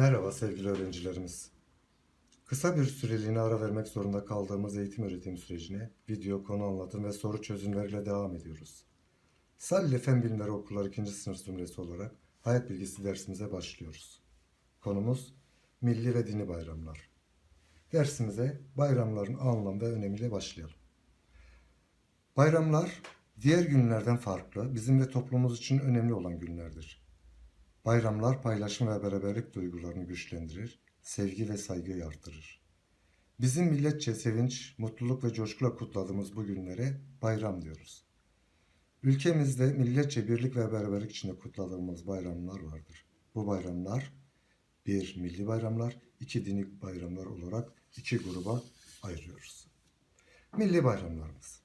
Merhaba sevgili öğrencilerimiz. Kısa bir süreliğine ara vermek zorunda kaldığımız eğitim öğretim sürecine video, konu anlatım ve soru çözümleriyle devam ediyoruz. Salih Fen Bilimleri Okulları 2. sınıf zümresi olarak hayat bilgisi dersimize başlıyoruz. Konumuz milli ve dini bayramlar. Dersimize bayramların anlam ve önemiyle başlayalım. Bayramlar diğer günlerden farklı, bizim ve toplumumuz için önemli olan günlerdir. Bayramlar paylaşım ve beraberlik duygularını güçlendirir, sevgi ve saygıyı artırır. Bizim milletçe sevinç, mutluluk ve coşkuyla kutladığımız bu günlere bayram diyoruz. Ülkemizde milletçe birlik ve beraberlik içinde kutladığımız bayramlar vardır. Bu bayramlar bir milli bayramlar, iki dini bayramlar olarak iki gruba ayırıyoruz. Milli bayramlarımız.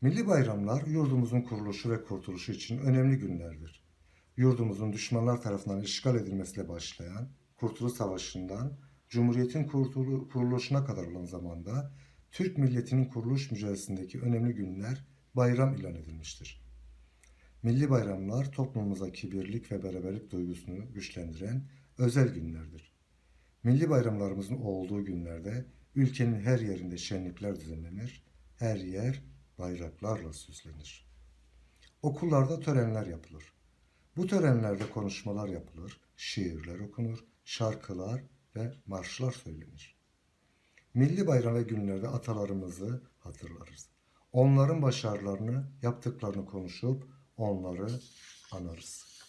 Milli bayramlar yurdumuzun kuruluşu ve kurtuluşu için önemli günlerdir yurdumuzun düşmanlar tarafından işgal edilmesiyle başlayan Kurtuluş Savaşı'ndan Cumhuriyet'in kuruluşuna kadar olan zamanda Türk milletinin kuruluş mücadelesindeki önemli günler bayram ilan edilmiştir. Milli bayramlar toplumumuzdaki birlik ve beraberlik duygusunu güçlendiren özel günlerdir. Milli bayramlarımızın olduğu günlerde ülkenin her yerinde şenlikler düzenlenir, her yer bayraklarla süslenir. Okullarda törenler yapılır. Bu törenlerde konuşmalar yapılır, şiirler okunur, şarkılar ve marşlar söylenir. Milli bayram ve günlerde atalarımızı hatırlarız. Onların başarılarını, yaptıklarını konuşup onları anarız.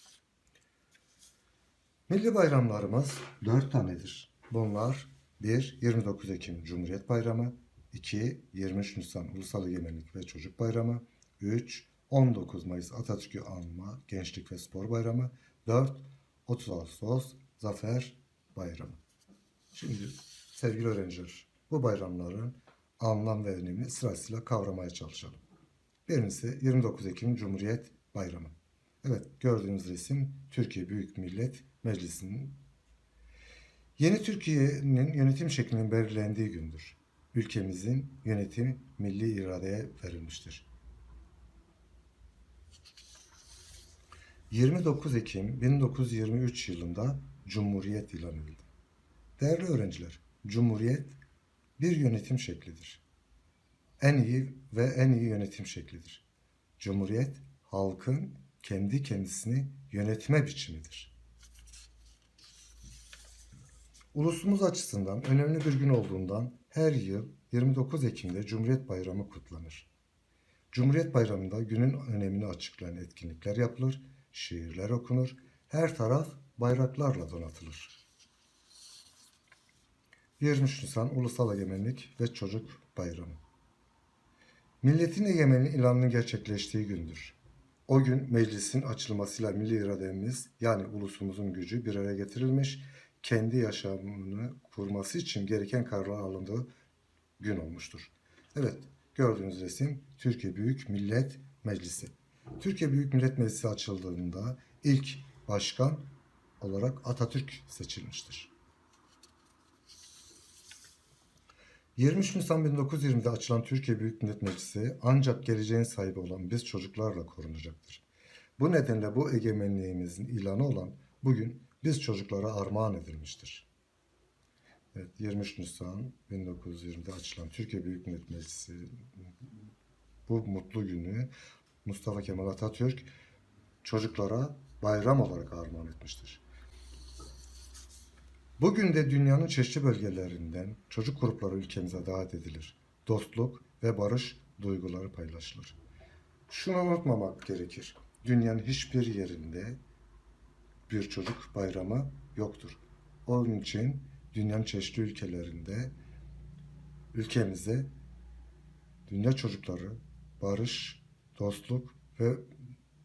Milli bayramlarımız dört tanedir. Bunlar 1. 29 Ekim Cumhuriyet Bayramı 2. 23 Nisan Ulusal Egemenlik ve Çocuk Bayramı 3. 19 Mayıs Atatürk'ü anma Gençlik ve Spor Bayramı 4. 30 Ağustos Zafer Bayramı. Şimdi sevgili öğrenciler bu bayramların anlam ve önemini sırasıyla kavramaya çalışalım. Birincisi 29 Ekim Cumhuriyet Bayramı. Evet gördüğünüz resim Türkiye Büyük Millet Meclisi'nin Yeni Türkiye'nin yönetim şeklinin belirlendiği gündür. Ülkemizin yönetimi milli iradeye verilmiştir. 29 Ekim 1923 yılında Cumhuriyet ilan edildi. Değerli öğrenciler, Cumhuriyet bir yönetim şeklidir. En iyi ve en iyi yönetim şeklidir. Cumhuriyet halkın kendi kendisini yönetme biçimidir. Ulusumuz açısından önemli bir gün olduğundan her yıl 29 Ekim'de Cumhuriyet Bayramı kutlanır. Cumhuriyet Bayramı'nda günün önemini açıklayan etkinlikler yapılır, şiirler okunur, her taraf bayraklarla donatılır. 23 Nisan Ulusal Egemenlik ve Çocuk Bayramı. Milletin egemenliği ilanının gerçekleştiği gündür. O gün meclisin açılmasıyla milli irademiz yani ulusumuzun gücü bir araya getirilmiş, kendi yaşamını kurması için gereken kararlar alındığı gün olmuştur. Evet, gördüğünüz resim Türkiye Büyük Millet Meclisi. Türkiye Büyük Millet Meclisi açıldığında ilk başkan olarak Atatürk seçilmiştir. 23 Nisan 1920'de açılan Türkiye Büyük Millet Meclisi ancak geleceğin sahibi olan biz çocuklarla korunacaktır. Bu nedenle bu egemenliğimizin ilanı olan bugün biz çocuklara armağan edilmiştir. Evet, 23 Nisan 1920'de açılan Türkiye Büyük Millet Meclisi bu mutlu günü Mustafa Kemal Atatürk çocuklara bayram olarak armağan etmiştir. Bugün de dünyanın çeşitli bölgelerinden çocuk grupları ülkemize davet edilir. Dostluk ve barış duyguları paylaşılır. Şunu unutmamak gerekir. Dünyanın hiçbir yerinde bir çocuk bayramı yoktur. Onun için dünyanın çeşitli ülkelerinde ülkemizde dünya çocukları barış, dostluk ve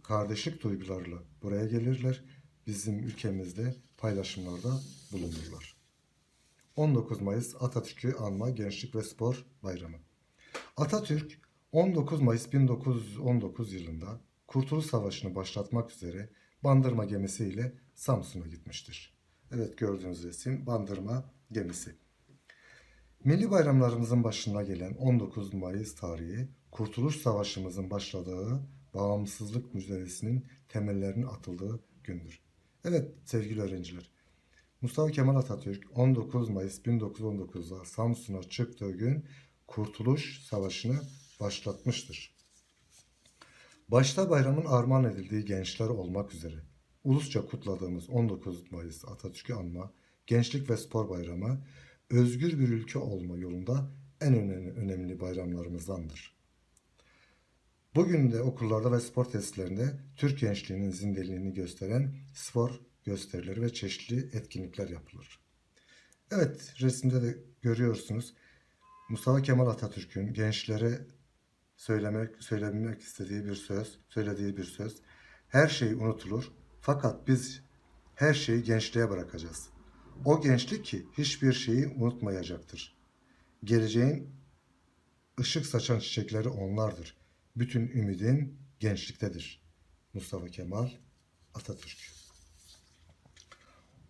kardeşlik duygularıyla buraya gelirler. Bizim ülkemizde paylaşımlarda bulunurlar. 19 Mayıs Atatürk'ü anma Gençlik ve Spor Bayramı. Atatürk 19 Mayıs 1919 yılında Kurtuluş Savaşı'nı başlatmak üzere Bandırma gemisiyle Samsun'a gitmiştir. Evet gördüğünüz resim Bandırma gemisi. Milli bayramlarımızın başına gelen 19 Mayıs tarihi Kurtuluş Savaşımızın başladığı bağımsızlık mücadelesinin temellerinin atıldığı gündür. Evet sevgili öğrenciler, Mustafa Kemal Atatürk 19 Mayıs 1919'da Samsun'a çıktığı gün Kurtuluş Savaşı'nı başlatmıştır. Başta bayramın armağan edildiği gençler olmak üzere ulusça kutladığımız 19 Mayıs Atatürk'ü anma, Gençlik ve Spor Bayramı özgür bir ülke olma yolunda en önemli, önemli bayramlarımızdandır. Bugün de okullarda ve spor tesislerinde Türk gençliğinin zindeliğini gösteren spor gösterileri ve çeşitli etkinlikler yapılır. Evet, resimde de görüyorsunuz. Mustafa Kemal Atatürk'ün gençlere söylemek söylemek istediği bir söz, söylediği bir söz. Her şey unutulur fakat biz her şeyi gençliğe bırakacağız. O gençlik ki hiçbir şeyi unutmayacaktır. Geleceğin ışık saçan çiçekleri onlardır. Bütün ümidin gençliktedir. Mustafa Kemal Atatürk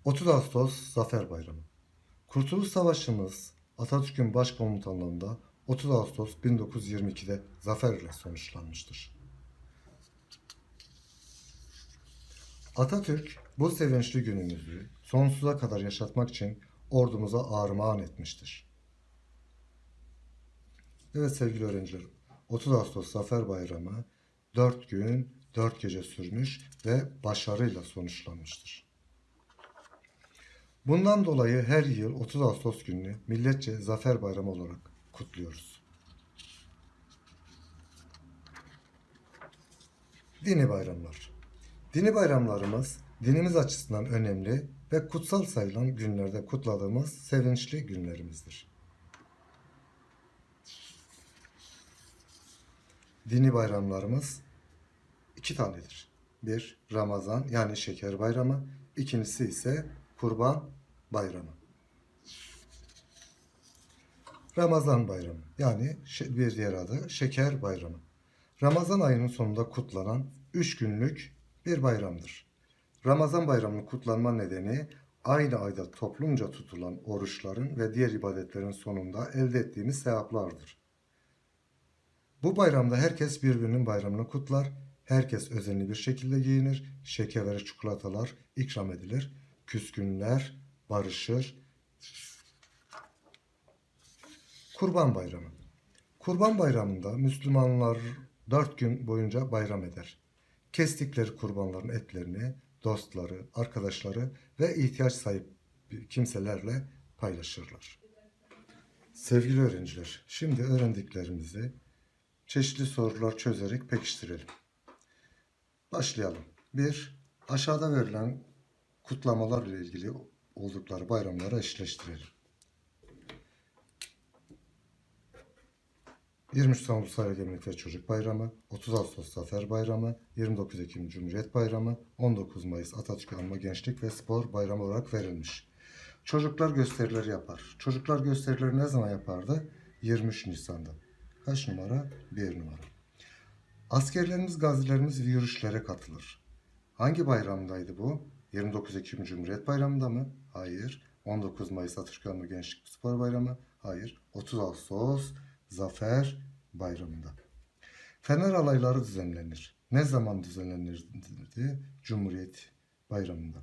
30 Ağustos Zafer Bayramı Kurtuluş Savaşımız Atatürk'ün başkomutanlığında 30 Ağustos 1922'de zaferle sonuçlanmıştır. Atatürk bu sevinçli günümüzü sonsuza kadar yaşatmak için ordumuza armağan etmiştir. Evet sevgili öğrenciler, 30 Ağustos Zafer Bayramı 4 gün 4 gece sürmüş ve başarıyla sonuçlanmıştır. Bundan dolayı her yıl 30 Ağustos gününü milletçe Zafer Bayramı olarak kutluyoruz. Dini bayramlar. Dini bayramlarımız dinimiz açısından önemli ve kutsal sayılan günlerde kutladığımız sevinçli günlerimizdir. Dini bayramlarımız iki tanedir. Bir Ramazan yani şeker bayramı, ikincisi ise Kurban Bayramı. Ramazan Bayramı yani bir diğer adı Şeker Bayramı. Ramazan ayının sonunda kutlanan 3 günlük bir bayramdır. Ramazan bayramının kutlanma nedeni aynı ayda toplumca tutulan oruçların ve diğer ibadetlerin sonunda elde ettiğimiz sevaplardır. Bu bayramda herkes birbirinin bayramını kutlar, herkes özenli bir şekilde giyinir, şeker ve çikolatalar ikram edilir, küskünler barışır. Kurban Bayramı Kurban Bayramı'nda Müslümanlar dört gün boyunca bayram eder. Kestikleri kurbanların etlerini dostları, arkadaşları ve ihtiyaç sahibi kimselerle paylaşırlar. Sevgili öğrenciler, şimdi öğrendiklerimizi çeşitli sorular çözerek pekiştirelim. Başlayalım. 1. Aşağıda verilen kutlamalar ile ilgili oldukları bayramları eşleştirelim. 23 Nisan Ulusal ve Çocuk Bayramı, 30 Ağustos Zafer Bayramı, 29 Ekim Cumhuriyet Bayramı, 19 Mayıs Atatürk Anma Gençlik ve Spor Bayramı olarak verilmiş. Çocuklar gösterileri yapar. Çocuklar gösterileri ne zaman yapardı? 23 Nisan'da. Kaç numara? 1 numara. Askerlerimiz, gazilerimiz yürüyüşlere katılır. Hangi bayramdaydı bu? 29 Ekim Cumhuriyet Bayramı'nda mı? Hayır. 19 Mayıs Atatürk Anma Gençlik Spor Bayramı? Hayır. 30 Ağustos Zafer Bayramı'nda. Fener alayları düzenlenir. Ne zaman düzenlenirdi? Cumhuriyet Bayramı'nda.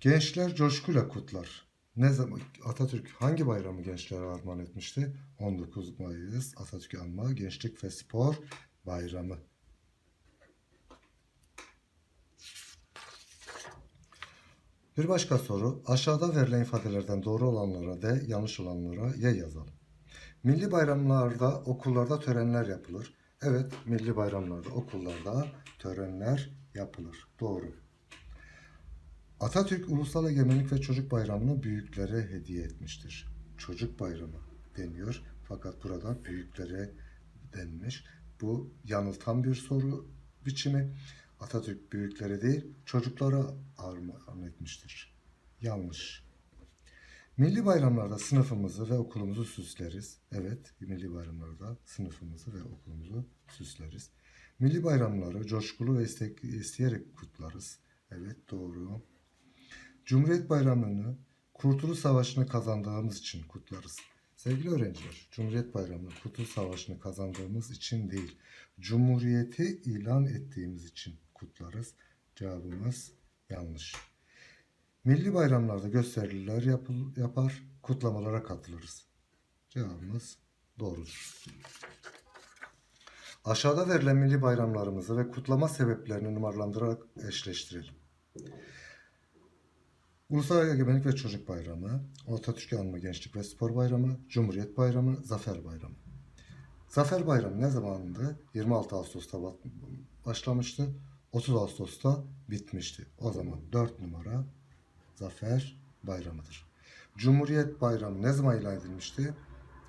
Gençler coşkuyla kutlar. Ne zaman Atatürk hangi bayramı gençlere armağan etmişti? 19 Mayıs Atatürk Anma Gençlik ve Spor Bayramı. Bir başka soru. Aşağıda verilen ifadelerden doğru olanlara D, yanlış olanlara Y yazalım. Milli bayramlarda, okullarda törenler yapılır. Evet, milli bayramlarda, okullarda törenler yapılır. Doğru. Atatürk Ulusal Egemenlik ve Çocuk Bayramı'nı büyüklere hediye etmiştir. Çocuk bayramı deniyor fakat burada büyüklere denmiş. Bu yanıltan bir soru biçimi. Atatürk büyüklere değil çocuklara armağan etmiştir. Yanlış. Milli bayramlarda sınıfımızı ve okulumuzu süsleriz. Evet, milli bayramlarda sınıfımızı ve okulumuzu süsleriz. Milli bayramları coşkulu ve isteyerek kutlarız. Evet, doğru. Cumhuriyet Bayramı'nı Kurtuluş Savaşı'nı kazandığımız için kutlarız. Sevgili öğrenciler, Cumhuriyet Bayramı'nı Kurtuluş Savaşı'nı kazandığımız için değil, Cumhuriyeti ilan ettiğimiz için kutlarız. Cevabımız yanlış. Milli bayramlarda gösteriler yapıl- yapar, kutlamalara katılırız. Cevabımız doğrudur. Aşağıda verilen milli bayramlarımızı ve kutlama sebeplerini numaralandırarak eşleştirelim. Ulusal Egemenlik ve Çocuk Bayramı, Atatürk'ü Anma Gençlik ve Spor Bayramı, Cumhuriyet Bayramı, Zafer Bayramı. Zafer Bayramı ne zamandı? 26 Ağustos'ta başlamıştı. 30 Ağustos'ta bitmişti. O zaman 4 numara Zafer Bayramı'dır. Cumhuriyet Bayramı ne zaman ilan edilmişti?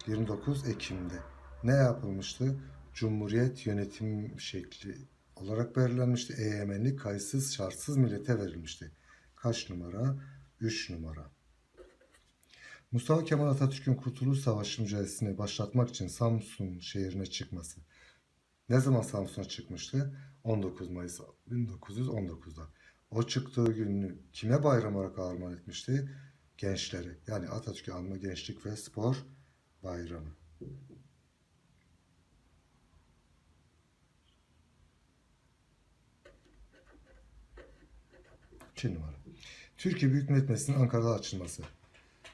29 Ekim'de. Ne yapılmıştı? Cumhuriyet yönetim şekli olarak belirlenmişti. Egemenlik kayıtsız şartsız millete verilmişti. Kaç numara? 3 numara. Mustafa Kemal Atatürk'ün Kurtuluş Savaşı mücadelesini başlatmak için Samsun şehrine çıkması. Ne zaman Samsun'a çıkmıştı? 19 Mayıs 1919'da. O çıktığı günü kime bayram olarak armağan etmişti? Gençleri. Yani Atatürk'ü anma gençlik ve spor bayramı. İki numara. Türkiye Büyük Millet Meclisi'nin Ankara'da açılması.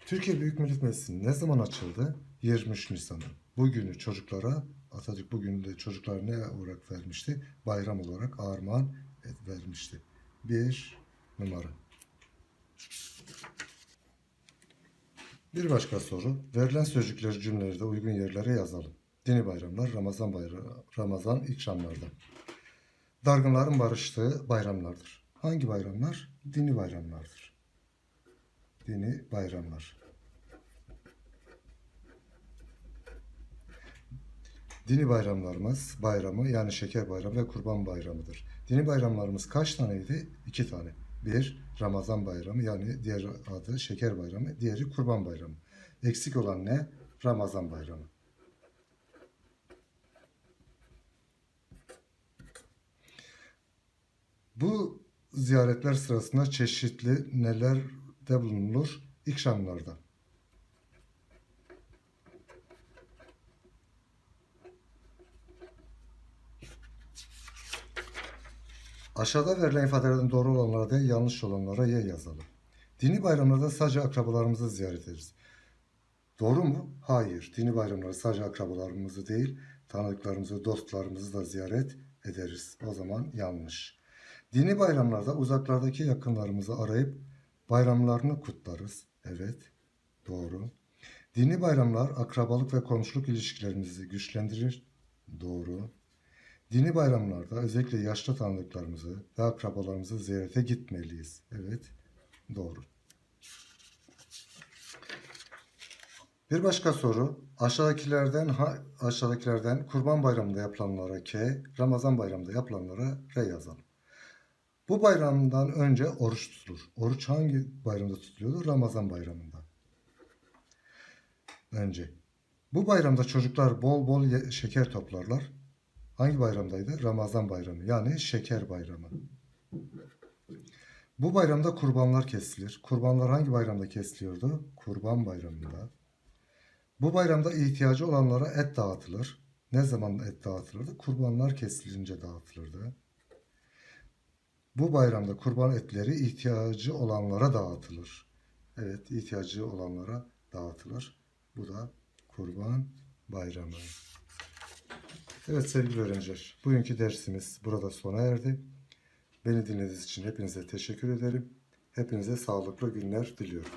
Türkiye Büyük Millet Meclisi ne zaman açıldı? 23 Nisan'da. Bugünü çocuklara, Atatürk bugünü de çocuklara ne olarak vermişti? Bayram olarak armağan vermişti. Bir numara. Bir başka soru. Verilen sözcükleri cümlelerde uygun yerlere yazalım. Dini bayramlar, Ramazan bayramı, Ramazan ikramlardan. Dargınların barıştığı bayramlardır. Hangi bayramlar? Dini bayramlardır. Dini bayramlar. Dini bayramlarımız bayramı yani şeker bayramı ve kurban bayramıdır. Dini bayramlarımız kaç taneydi? İki tane. Bir Ramazan bayramı yani diğer adı şeker bayramı, diğeri kurban bayramı. Eksik olan ne? Ramazan bayramı. Bu ziyaretler sırasında çeşitli nelerde bulunur? İkramlarda. Aşağıda verilen ifadelerden doğru olanlara D, yanlış olanlara Y yazalım. Dini bayramlarda sadece akrabalarımızı ziyaret ederiz. Doğru mu? Hayır. Dini bayramlarda sadece akrabalarımızı değil, tanıdıklarımızı, dostlarımızı da ziyaret ederiz. O zaman yanlış. Dini bayramlarda uzaklardaki yakınlarımızı arayıp bayramlarını kutlarız. Evet, doğru. Dini bayramlar akrabalık ve komşuluk ilişkilerimizi güçlendirir. Doğru. Dini bayramlarda özellikle yaşlı tanıdıklarımızı ve akrabalarımızı ziyarete gitmeliyiz. Evet, doğru. Bir başka soru. Aşağıdakilerden aşağıdakilerden Kurban Bayramı'nda yapılanlara K, Ramazan Bayramı'nda yapılanlara R yazalım. Bu bayramdan önce oruç tutulur. Oruç hangi bayramda tutuluyordu? Ramazan bayramında. Önce. Bu bayramda çocuklar bol bol şeker toplarlar. Hangi bayramdaydı? Ramazan bayramı. Yani şeker bayramı. Bu bayramda kurbanlar kesilir. Kurbanlar hangi bayramda kesiliyordu? Kurban bayramında. Bu bayramda ihtiyacı olanlara et dağıtılır. Ne zaman et dağıtılırdı? Kurbanlar kesilince dağıtılırdı. Bu bayramda kurban etleri ihtiyacı olanlara dağıtılır. Evet, ihtiyacı olanlara dağıtılır. Bu da kurban bayramı. Evet sevgili öğrenciler, bugünkü dersimiz burada sona erdi. Beni dinlediğiniz için hepinize teşekkür ederim. Hepinize sağlıklı günler diliyorum.